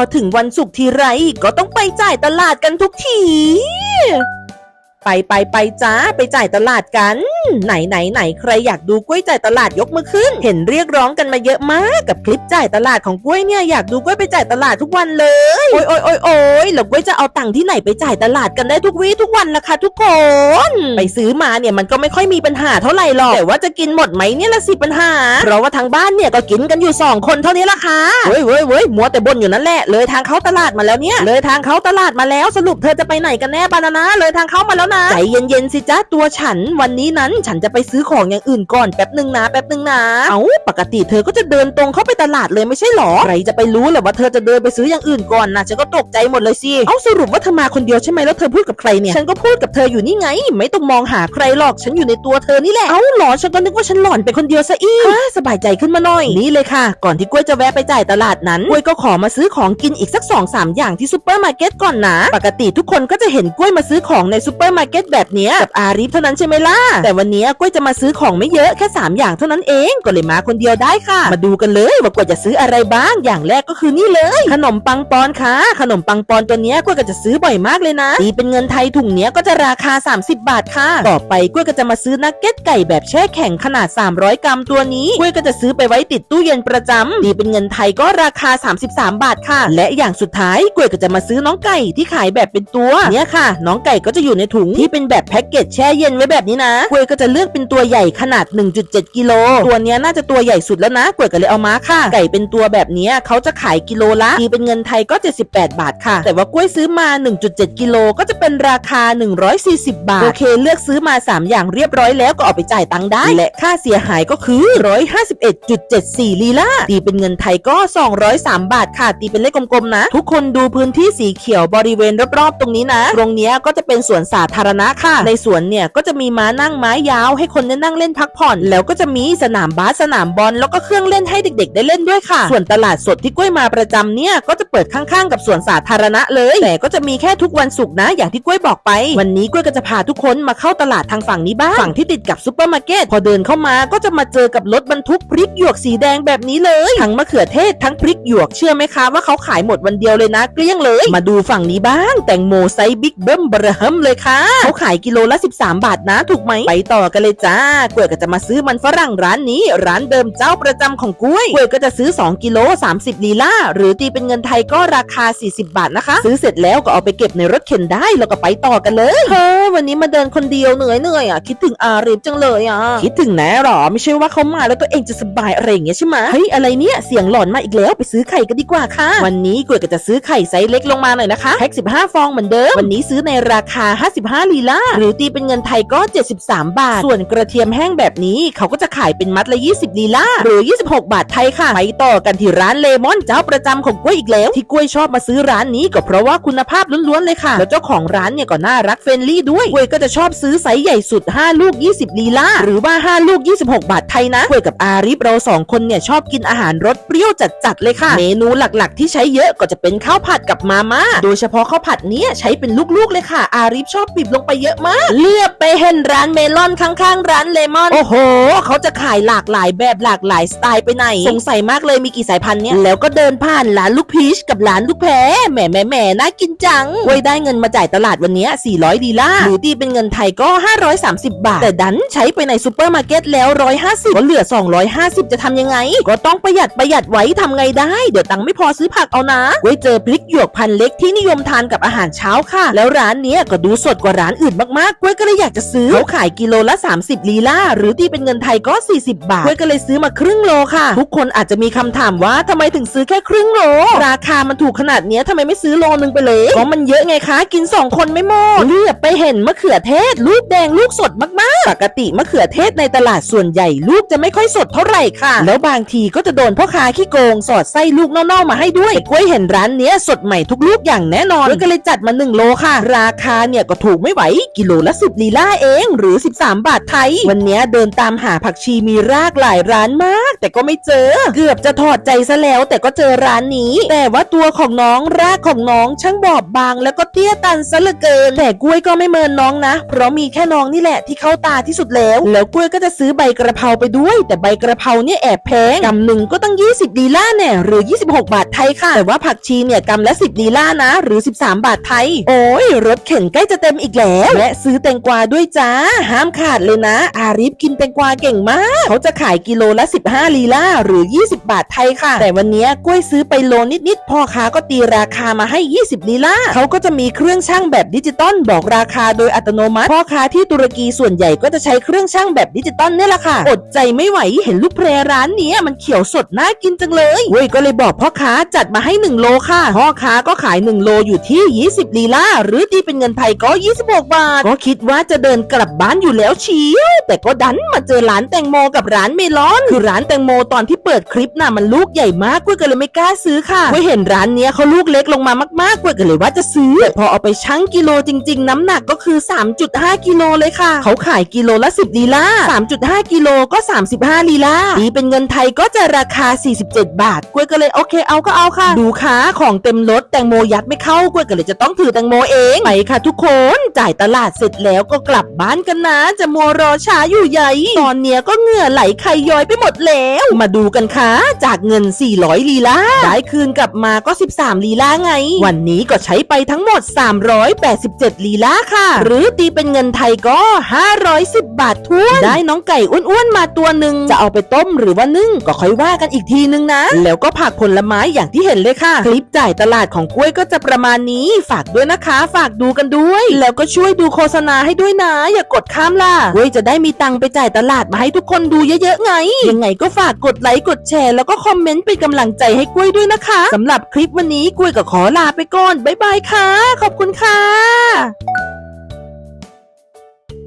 พอถึงวันศุกร์ทีไรก็ต้องไปจ่ายตลาดกันทุกที ไปไปไปจ้าไปจ่ายตลาดกัน ไหนไหนไหนใครอยากดูกล้วยจ่ายตลาดยกมือขึ้น เห็นเรียกร้องกันมาเยอะมากกับคลิปจ่ายตลาดของกล้วยเนี่ยอยากดูกล้วยไปจ่ายตลาดทุกวันเลยโอ้ยโอ้ยโอ้ยโอ้ยแล้วกล้วยจะเอาตังค์ที่ไหนไปจ่ายตลาดกันได้ทุกวี่ทุกวันล่ะคะทุกคน ไปซื้อมาเนี่ยมันก็ไม่ค่อยมีปัญหาเท่าไหร่หรอกแต่ว่าจะกินหมดไหมเนี่ยละสิปัญหาเพราะว่าทางบ้านเนี่ยก็กินกันอยู่สองคนเท่านี้ละค่ะเว้ยเว้ยเว้ยมัวแต่บ่นอยู่นั่นแหละเลยทางเข้าตลาดมาแล้วเนี่ยเลยทางเข้าตลาดมาแล้วสรุปเธอจะไปไหนกันแน่บานานะเลยทางเข้ามาแล้วนะใจเย็นๆสิจ้าตัวฉัน วันนี้นั้นฉันจะไปซื้อของอย่างอื่นก่อนแป๊บหนึ่งนะแป๊บหนึ่งนะ เอ้าปกติเธอก็จะเดินตรงเข้าไปตลาดเลยไม่ใช่หรอ ใครจะไปรู้เหรอว่าเธอจะเดินไปซื้ออย่างอื่นก่อนนะฉันก็ตกใจหมดเลยสิ เอ้าสรุปว่าเธอมาคนเดียวใช่ไหมแล้วเธอพูดกับใครเนี่ย ฉันก็พูดกับเธออยู่นี่ไง ไม่ต้องมองหาใครหรอกฉันอยู่ในตัวเธอนี่แหละ เอ้าหรอฉันก็นึกว่าฉันหลอนไปคนเดียวซะอีกฮะสบายใจขึ้นมาหน่อย นี่เลยค่ะ ก่อนที่กล้วยจะแวะไปจ่ายตลาดนั้นกล้วยก็ขอมาซื้อของกินอีกสักสองสามอย่างที่ซูเปอร์มาร์เก็ตก่อนนะ ปกติทุกคนก็จะเห็นกล้วยมาซื้อของในซูเปอร์มาร์เก็ตแบบเนี้ยกับอาริฟเท่านั้นใช่ไหมล่ะ แต่วันนี้กล้วยจะมาซื้อของไม่เยอะแค่สามอย่างเท่านั้นเอง ก็เลยมาคนเดียวได้ค่ะ มาดูกันเลยว่ากล้วยจะซื้ออะไรบ้าง อย่างแรกก็คือนี่เลย ขนมปังปอนค่ะ ขนมปังปอนตัวเนี้ยกล้วยก็จะซื้อบ่อยมากเลยนะตีเป็นเงินไทยถุงเนี้ยก็จะราคา 30 บาทค่ะ ต่อไปกล้วยก็จะมาซื้อนักเก็ตไก่แบบแช่แข็งขนาด 300 กรัมตัวนี้กล้วยก็จะซื้อไปไว้ติดตู้เย็นประจำตีเป็นเงินไทยก็ราคา 33 บาทค่ะ และอย่างสุดท้ายกล้วยก็จะมาซื้อน้องไก่ที่ขายแบบเป็นตัวเนี่ยค่ะ น้องไก่ก็จะอยู่ในถุงที่เป็นแบบแพ็กเกจแช่เย็นไว้แบบนี้นะกล้วยก็จะเลือกเป็นตัวใหญ่ขนาด 1.7 กิโล ตัวเนี้ยน่าจะตัวใหญ่สุดแล้วนะกล้วยก็เลยเอามาค่ะ ไก่เป็นตัวแบบนี้เขาจะขายกิโลละตีเป็นเงินไทยก็ 78 บาทค่ะ แต่ว่ากล้วยซื้อมา 1.7 กิโลก็จะเป็นราคา 140 บาท โอเค เลือกซื้อมา 3 อย่างเรียบร้อยแล้วก็เอาไปจ่ายตังค์ได้ และค่าเสียหายก็คือ 151.74 ลีลาตีเป็นเงินไทยก็ 203 บาทค่ะ ตีเป็นเลขกลมๆนะ ทุกคนดูพื้นที่สีเขียวบริเวณรอบๆตรงนี้นะ ตรงนี้ก็จะเป็นสวนสาธารณะค่ะ ในสวนเนี่ยก็จะมีม้านั่งไม้ยาว ให้คนได้นั่งเล่นพักผ่อน แล้วก็จะมีสนามบาสสนามบอลแล้วก็เครื่องเล่นให้เด็ก ๆ ได้เล่นด้วยค่ะ ส่วนตลาดสดที่กล้วยมาประจำเนี่ยก็จะเปิดข้างๆ กับสวนสาธารณะเลย แต่ก็จะมีแค่ทุกวันศุกร์นะ อย่างที่กล้วยบอกไป วันนี้กล้วยก็จะพาทุกคนมาเข้าตลาดทางฝั่งนี้บ้างฝั่งที่ติดกับซูเปอร์มาร์เก็ตพอเดินเข้ามาก็จะมาเจอกับรถบรรทุกพริกหยวกสีแดงแบบนี้เลยทั้งมะเขือเทศทั้งพริกหยวกเชื่อไหมคะว่าเขาขายหมดวันเดียวเลยนะเกลี้ยงเลย มาดูฝั่งนี้บ้าง แตงโมไซส์บิ๊กเบิ้มเบอร์เฮิมเลยค่ะเขาขายกิโลละ 13 บาทนะ ถูกไหม ไปต่อกันเลยจ้ากล้วยก็จะมาซื้อมันฝรั่งร้านนี้ ร้านเดิมเจ้าประจำของกล้วยกล้วยก็จะซื้อ 2 กิโล 30 ลีลาหรือตีเป็นเงินไทยก็ราคา 40 บาทนะคะ ซื้อเสร็จแล้วก็เอาไปเก็บในรถเข็นได้ แล้วก็ไปต่อกันเลยเฮ้วันนี้มาเดินคนเดียวเหนื่อยเหนื่อยอะคิดถึงอารีฟจังเลยอะคิดถึงแน่หรอไม่ใช่ว่าเขามาแล้วตัวเองจะสบายอะไรอย่างเงี้ยใช่ไหมเฮ้ยอะไรเนี่ยเสียงหลอนมาอีกแล้วไปซื้อไข่กันดีกว่าค่ะ วันนี้กล้วยก็จะซื้อไข่ไซส์เล็กลงมาหน่อยนะคะแพ็ค15 ฟองเหมือนเดิมวันนี้ซื้อในราคา 55ลีลาหรือตีเป็นเงินไทยก็ 73 บาท ส่วนกระเทียมแห้งแบบนี้เขาก็จะขายเป็นมัดละ 20ลีลาหรือ 26 บาทไทยค่ะไปต่อกันที่ร้านเลมอนเจ้าประจำของกล้วยอีกแล้ว ที่กล้วยชอบมาซื้อร้านนี้ก็เพราะว่าคุณภาพล้วนๆเลยค่ะ แล้วเจ้าของร้านเนี่ยก็น่ารักเฟรนลี่ด้วยกล้วยก็จะชอบซื้อไซส์ใหญ่สุด 5 ลูก 20ลีลาหรือว่า 5 ลูก 26 บาทไทยนะกล้วยกับอาริฟเราสองคนเนี่ยชอบกินอาหารรสเปรี้ยวจัดๆเลยค่ะ เมนูหลักๆ ที่ใช้เยอะก็จะเป็นข้าวผัดกับมาม่าโดยเฉพาะข้าวผัดเนี้ยใช้เป็นลูกๆเลยค่ะ อาริฟชอบบีบลงไปเยอะมาก เลือกไปเห็นร้านเมลอนข้างๆ ร้านเลมอน โอ้โห เขาจะขายหลากหลายแบบหลากหลายสไตล์ไปไหน สงสัยมากเลยมีกี่สายพันธุ์เนี่ย แล้วก็เดินผ่านร้านลูกพีชกับร้านลูกแพรแหมแหมแหมน่ากินจังไว้ได้เงินมาจ่ายตลาดวันเนี้ย400 ดีล่าหรือตีเป็นเงินไทยก็ 530 บาท แต่ดันใช้ไปในซูเปอร์มาร์เก็ตแล้ว 150ก็เหลือ 250 จะทำยังไง ก็ต้องประหยัดประหยัดไว้ทำไงได้ เดี๋ยวตังค์ไม่พอซื้อผักเอานะไว้เจอพริกหยวกพันเล็กที่นิยมทานกับอาหารเช้าค่ะ แล้วร้านเนี้ยก็ดูสดกว่าร้านอื่นมากๆกล้วยก็เลยอยากจะซื้อเขาขายกิโลละ 30 ลีลาหรือตีเป็นเงินไทยก็ 40 บาทกล้วยก็เลยซื้อมาครึ่งโลค่ะ ทุกคนอาจจะมีคำถามว่าทำไมถึงซื้อแค่ครึ่งโล ราคามันถูกขนาดเนี้ยทำไมไม่ซื้อโลนึงไปเลยเพราะมันเยอะไงคะ กิน 2 คนไม่หมดเลือกไปเห็นมะเขือเทศ ลูกแดงลูกสดมากๆ ปกติมะเขือเทศในตลาดส่วนใหญ่ลูกจะไม่ค่อยสดเท่าไหร่ค่ะ แล้วบางทีก็จะโดนพ่อค้าขี้โกงสอดไส้ลูกเน่าๆมาให้ด้วยแต่กล้วยเห็นร้านเนี้ยสดใหม่ทุกลูกอย่างแน่นอนกล้วยก็เลยจัดมา1โลค่ะ ราคาเนี่ยก็ถูกไม่ไม่ไหว กิโลละ10ลีลาเองหรือ 13 บาทไทย วันนี้เดินตามหาผักชีมีรากหลายร้านมาก แต่ก็ไม่เจอ เกือบจะถอดใจซะแล้ว แต่ก็เจอร้านนี้ แต่ว่าตัวของน้องรากของน้องช่างบอบบาง แล้วก็เตี้ยตันซะเหลือเกิน แต่กล้วยก็ไม่เมินน้องนะ เพราะมีแค่น้องนี่แหละที่เข้าตาที่สุดแล้ว แล้วกล้วยก็จะซื้อใบกระเพราไปด้วย แต่ใบกระเพราเนี่ยแอบแพงกำหนึ่งก็ตั้ง 20ลีล่าแน่หรือ 26 บาทไทยค่ะแต่ว่าผักชีเนี่ยกำละ 10ลีล่านะ หรือ 13 บาทไทย โอ้ยรถเข็นใกล้จะเต็มอีกแล้วและซื้อแตงกวาด้วยจ้า ห้ามขาดเลยนะ อาริฟกินแตงกวาเก่งมาก เขาจะขายกิโลละ 15 ลีลาหรือ 20 บาทไทยค่ะ แต่วันนี้กล้วยซื้อไปโลนิดๆพ่อค้าก็ตีราคามาให้ 20 ลีลาเขาก็จะมีเครื่องช่างแบบดิจิตอลบอกราคาโดยอัตโนมัติพ่อค้าที่ตุรกีส่วนใหญ่ก็จะใช้เครื่องช่างแบบดิจิตอลเนี่ยแหละค่ะอดใจไม่ไหวเห็นลูกเพรร้านนี้มันเขียวสดน่ากินจังเลยเว้ยก็เลยบอกพ่อค้าจัดมาให้ 1 โลค่ะพ่อค้าก็ขาย 1 โลอยู่ที่ 20 ลีลาหรือตีเป็นเงินไทยก็26 บาท ก็คิดว่าจะเดินกลับบ้านอยู่แล้วเชียวแต่ก็ดันมาเจอร้านแตงโมกับร้านเมลอน คือร้านแตงโมตอนที่เปิดคลิปน่ะมันลูกใหญ่มากกุ้ยก็เลยไม่กล้าซื้อค่ะกุ้ยเห็นร้านเนี้ยเขาลูกเล็กลงมามากๆกุ้ยก็เลยว่าจะซื้อแต่พอเอาไปชั่งกิโลจริง ๆ น้ำหนักก็คือ 3.5 กิโลเลยค่ะ เขาขายกิโลละ 10ลีลา3.5 กิโลก็ 35ลีลาตีเป็นเงินไทยก็จะราคา 47 บาทกุ้ยก็เลยโอเคเอาก็เอาค่ะ ดูค้าของเต็มรถแตงโมยัดไม่เข้ากุ้ยก็เลยจะต้องถือแตงโมเองไปค่ะทุกคนจ่ายตลาดเสร็จแล้วก็กลับบ้านกันนะ จะมัวรอช้าอยู่ใหญ่ตอนเนี้ยก็เหงื่อไหลไขย้อยไปหมดแล้ว มาดูกันค่ะ จากเงิน 400 ลีลาได้คืนกลับมาก็ 13 ลีลาไง วันนี้ก็ใช้ไปทั้งหมด 387 ลีลาค่ะ หรือตีเป็นเงินไทยก็ 510 บาททวนได้น้องไก่อ้วนๆมาตัวหนึ่งจะเอาไปต้มหรือว่านึ่งก็ค่อยว่ากันอีกทีนึงนะ แล้วก็ผักผลไม้อย่างที่เห็นเลยค่ะ คลิปจ่ายตลาดของกล้วยก็จะประมาณนี้ ฝากด้วยนะคะ ฝากดูกันด้วย แล้วก็ช่วยดูโฆษณาให้ด้วยนะ อย่ากดข้ามล่ะกล้วยจะได้มีตังค์ไปจ่ายตลาดมาให้ทุกคนดูเยอะๆไง ยังไงก็ฝากกดไลค์กดแชร์แล้วก็คอมเมนต์เป็นกำลังใจให้กล้วยด้วยนะคะสำหรับคลิปวันนี้กล้วยก็ขอลาไปก่อนบ๊ายบายค่ะ ขอบคุณค่ะ